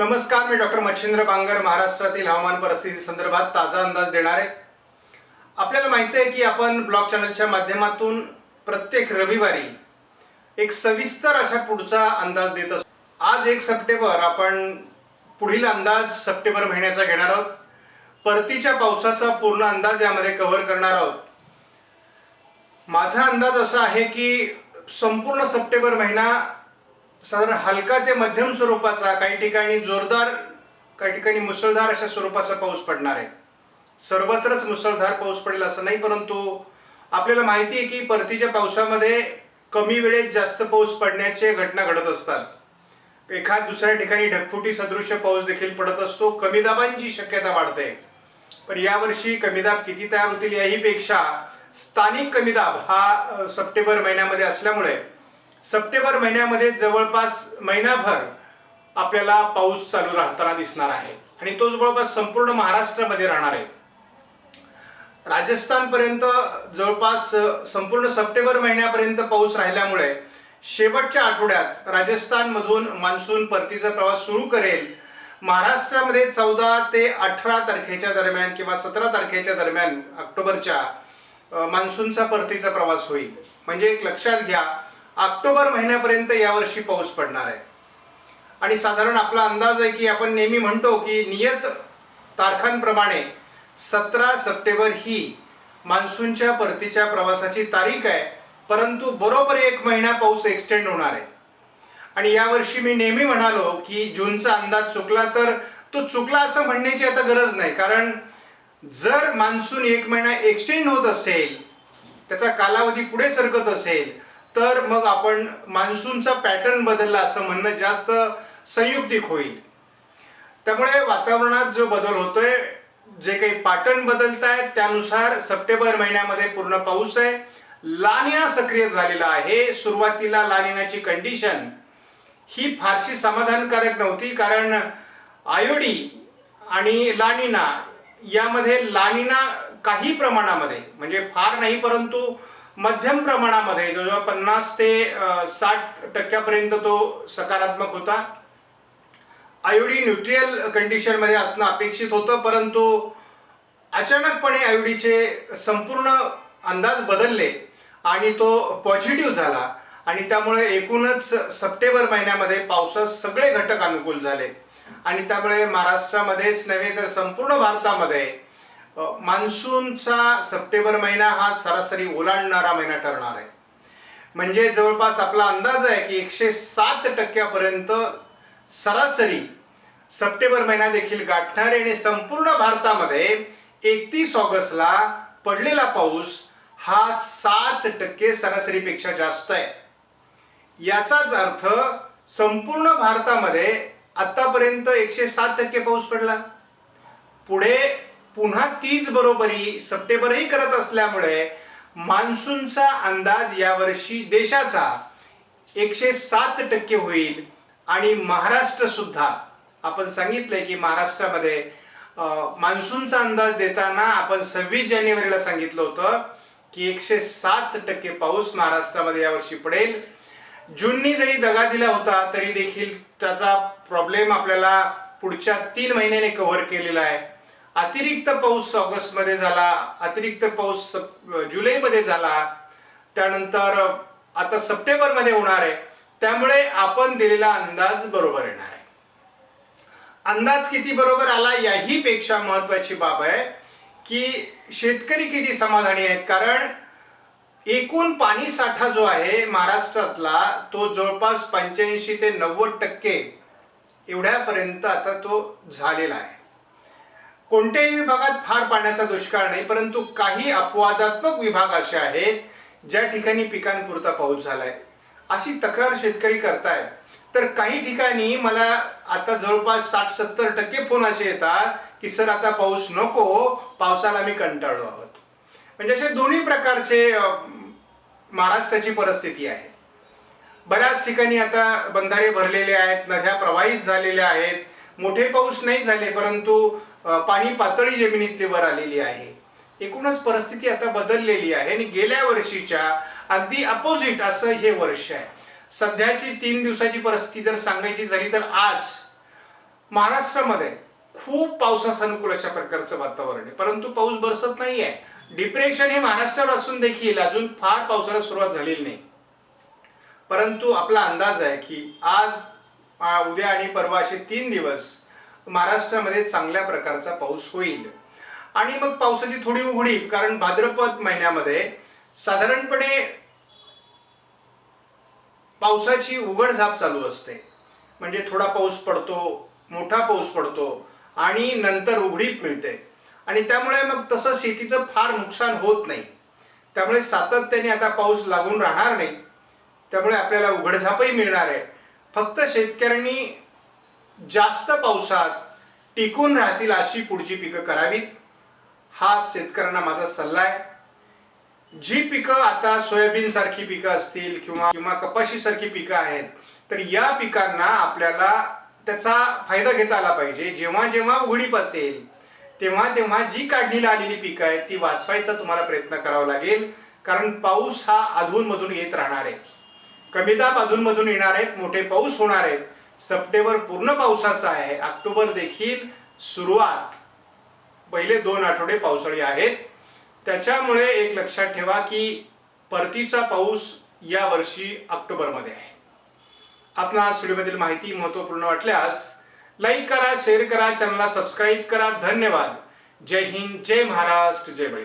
नमस्कार मी डॉक्टर मच्छिंद्र बांगर महाराष्ट्रातील हवामान परिस्थिती संदर्भात ताजा अंदाज देणार आहे. आपल्याला माहिती आहे की आपण ब्लॉग चॅनलच्या माध्यमातून प्रत्येक रविवारी एक सविस्तर अशा पुढचा अंदाज देत असतो आज एक सप्टेंबर आपण पुढील अंदाज सप्टेंबर महिन्याचा घेणार आहोत. परतीच्या पावसाचा पूर्ण अंदाज यामध्ये कव्हर करणार आहोत. माझा अंदाज असा आहे की संपूर्ण सप्टेंबर महिना साधारण हलका ते मध्यम स्वरूपाचा काही ठिकाणी जोरदार काही ठिकाणी मुसळधार अशा स्वरूपाचा पाऊस पडणार आहे. सर्वत्रच मुसळधार पाऊस पडेल असं नाही परंतु आपल्याला माहिती आहे की परतीच्या पावसामध्ये कमी वेळेत जास्त पाऊस पडण्याचे घटना घडत असतात. एखाद दुसऱ्या ठिकाणी ढगफुटी सदृश्य पाऊस देखील पडत असतो कमी दाबांची शक्यता वाढते. पण यावर्षी कमी दाब किती तयार होतील याही पेक्षा स्थानिक कमी दाब हा सप्टेंबर महिन्यामध्ये असल्यामुळे सप्टेंबर महिन्यामध्ये जवळपास महिनाभर आपल्याला पाऊस चालू राहताना दिसणार आहे. आणि तो जवळपास संपूर्ण महाराष्ट्रामध्ये राहणार आहे. राजस्थानपर्यंत जवळपास संपूर्ण सप्टेंबर महिन्यापर्यंत पाऊस राहिल्यामुळे शेवटच्या आठवड्यात राजस्थानमधून मान्सून परतीचा प्रवास सुरू करेल. महाराष्ट्रामध्ये चौदा ते अठरा तारखेच्या दरम्यान किंवा सतरा तारखेच्या दरम्यान ऑक्टोबरच्या मान्सूनचा परतीचा प्रवास होईल. म्हणजे एक लक्षात घ्या ऑक्टोबर महिन्यापर्यंत यावर्षी पाऊस पडणार आहे. आणि साधारण आपला अंदाज आहे की आपण नेहमी म्हणतो की नियत तारखांप्रमाणे सतरा सप्टेंबर ही मान्सूनच्या परतीच्या प्रवासाची तारीख आहे. परंतु बरोबर एक महिना पाऊस एक्सटेंड होणार आहे. आणि यावर्षी मी नेहमी म्हणालो की जूनचा अंदाज चुकला तर तो चुकला असं म्हणण्याची आता गरज नाही. कारण जर मान्सून एक महिना एक्सटेंड होत असेल त्याचा कालावधी पुढे सरकत असेल तर मग आपण मान्सूनचा पॅटर्न बदलला असं म्हणणं जास्त संयुक्तिक होईल. त्यामुळे वातावरणात जो बदल होतोय जे काही पॅटर्न बदलत आहेत त्यानुसार सप्टेंबर महिन्यामध्ये पूर्ण पाऊस आहे. लानिना सक्रिय झालेला आहे. सुरुवातीला लानिनाची कंडिशन ही फारशी समाधानकारक नव्हती कारण आयोडी आणि लानिना यामध्ये लानिना काही प्रमाणामध्ये म्हणजे फार नाही परंतु मध्यम प्रमाणामध्ये जवळजवळ पन्नास ते साठ टक्क्यापर्यंत तो सकारात्मक होता. आयोडी न्यूट्रियल कंडिशनमध्ये असणं अपेक्षित होतं परंतु अचानकपणे आयोडीचे संपूर्ण अंदाज बदलले आणि तो पॉझिटिव्ह झाला. आणि त्यामुळे एकूणच सप्टेंबर महिन्यामध्ये पावसात सगळे घटक अनुकूल झाले. आणि त्यामुळे महाराष्ट्रामध्येच नव्हे तर संपूर्ण भारतामध्ये मान्सूनचा सप्टेंबर महिना हा सरासरी ओलांडणारा महिना ठरणार आहे. म्हणजे जवळपास आपला अंदाज आहे की एकशे सात टक्क्यापर्यंत सरासरी सप्टेंबर महिना देखील गाठणार आणि संपूर्ण भारतामध्ये एकतीस ऑगस्टला पडलेला पाऊस हा सात टक्के सरासरीपेक्षा जास्त आहे. याचाच अर्थ संपूर्ण भारतामध्ये आतापर्यंत एकशे सात टक्के पाऊस पडला. पुढे पुन्हा तीच बरोबरी सप्टेंबरही करत असल्यामुळे मान्सूनचा अंदाज यावर्षी देशाचा एकशे सात टक्के होईल आणि महाराष्ट्र सुद्धा. आपण सांगितलंय की महाराष्ट्रामध्ये मान्सूनचा अंदाज देताना आपण सव्वीस जानेवारीला सांगितलं होतं की एकशे सात टक्के पाऊस महाराष्ट्रामध्ये यावर्षी पडेल. जूननी जरी दगा दिला होता तरी देखील त्याचा प्रॉब्लेम आपल्याला पुढच्या तीन महिन्याने कव्हर केलेला आहे. अतिरिक्त पाऊस ऑगस्टमध्ये झाला अतिरिक्त पाऊस जुलै जुलैमध्ये झाला त्यानंतर आता सप्टेंबरमध्ये होणार आहे. त्यामुळे आपण दिलेला अंदाज बरोबर येणार आहे. अंदाज किती बरोबर आला याही पेक्षा महत्वाची बाब आहे की शेतकरी किती समाधानी आहेत. कारण एकूण पाणी साठा जो आहे महाराष्ट्रातला तो जवळपास पंच्याऐंशी ते नव्वद टक्के एवढ्यापर्यंत आता तो झालेला आहे. कोणत्याही विभागात फार पाण्याचा दुष्काळ नाही परंतु काही अपवादात्मक विभाग असे आहेत ज्या ठिकाणी पिकांपुरता पाऊस झालाय. अशी तक्रार शेतकरी करतायत. तर काही ठिकाणी मला आता जवळपास साठ सत्तर टक्के फोन असे येतात की सर आता पाऊस नको पावसाला मी कंटाळलो आहोत. म्हणजे असे दोन्ही प्रकारचे महाराष्ट्राची परिस्थिती आहे. बऱ्याच ठिकाणी आता बंधारे भरलेले आहेत नद्या प्रवाहित झालेल्या आहेत. मोठे पाऊस नाही झाले परंतु पाणी पातळी जमिनीतली वर आलेली आहे. एकूणच परिस्थिती आता बदललेली आहे आणि गेल्या वर्षीच्या अगदी अपोजिट असं हे वर्ष आहे. सध्याची तीन दिवसाची परिस्थिती जर सांगायची झाली तर आज महाराष्ट्रामध्ये खूप पावसास अनुकूल अशा प्रकारचं वातावरण आहे. परंतु पाऊस बरसत नाहीये. डिप्रेशन हे महाराष्ट्रावर असून देखील अजून फार पावसाला सुरुवात झालेली नाही. परंतु आपला अंदाज आहे की आज उद्या आणि परवा असे तीन दिवस महाराष्ट्रामध्ये चांगल्या प्रकारचा पाऊस होईल. आणि मग पावसाची थोडी उघडी कारण भाद्रपद महिन्यामध्ये साधारणपणे पावसाची उघडझाप चालू असते. म्हणजे थोडा पाऊस पडतो मोठा पाऊस पडतो आणि नंतर उघडीप मिळते. आणि त्यामुळे मग तसं शेतीचं फार नुकसान होत नाही. त्यामुळे सातत्याने आता पाऊस लागून राहणार नाही. त्यामुळे आपल्याला उघडझापही मिळणार आहे. फक्त शेतकऱ्यांनी जास्त पावसात टिकून राहतील अशी पुढची पिकं करावीत. हा शेतकऱ्यांना माझा सल्ला आहे. जी पिकं आता सोयाबीन सारखी पिकं असतील किंवा किंवा कपाशी सारखी पिकं आहेत तर या पिकांना आपल्याला त्याचा फायदा घेता आला पाहिजे. जेव्हा जेव्हा उघडीप असेल तेव्हा तेव्हा जी काढणीला आलेली पिकं आहेत ती वाचवायचा तुम्हाला प्रयत्न करावा लागेल. कारण पाऊस हा अधूनमधून येत राहणार आहे. कमी दाब अधूनमधून येणार आहेत मोठे पाऊस होणार आहेत. सप्टेंबर पूर्ण पावसाचा आहे. ऑक्टोबर देखील सुरुवात. पहिले दोन आठवडे पावसाळी आहेत. त्याच्यामुळे एक लक्षात ठेवा की परतीचा पाऊस या वर्षी ऑक्टोबरमध्ये आहे. आपणास व्हिडिओमधील माहिती महत्त्वपूर्ण वाटल्यास लाईक करा शेअर करा चॅनलला सबस्क्राईब करा. धन्यवाद. जय हिंद जय महाराष्ट्र जय बळी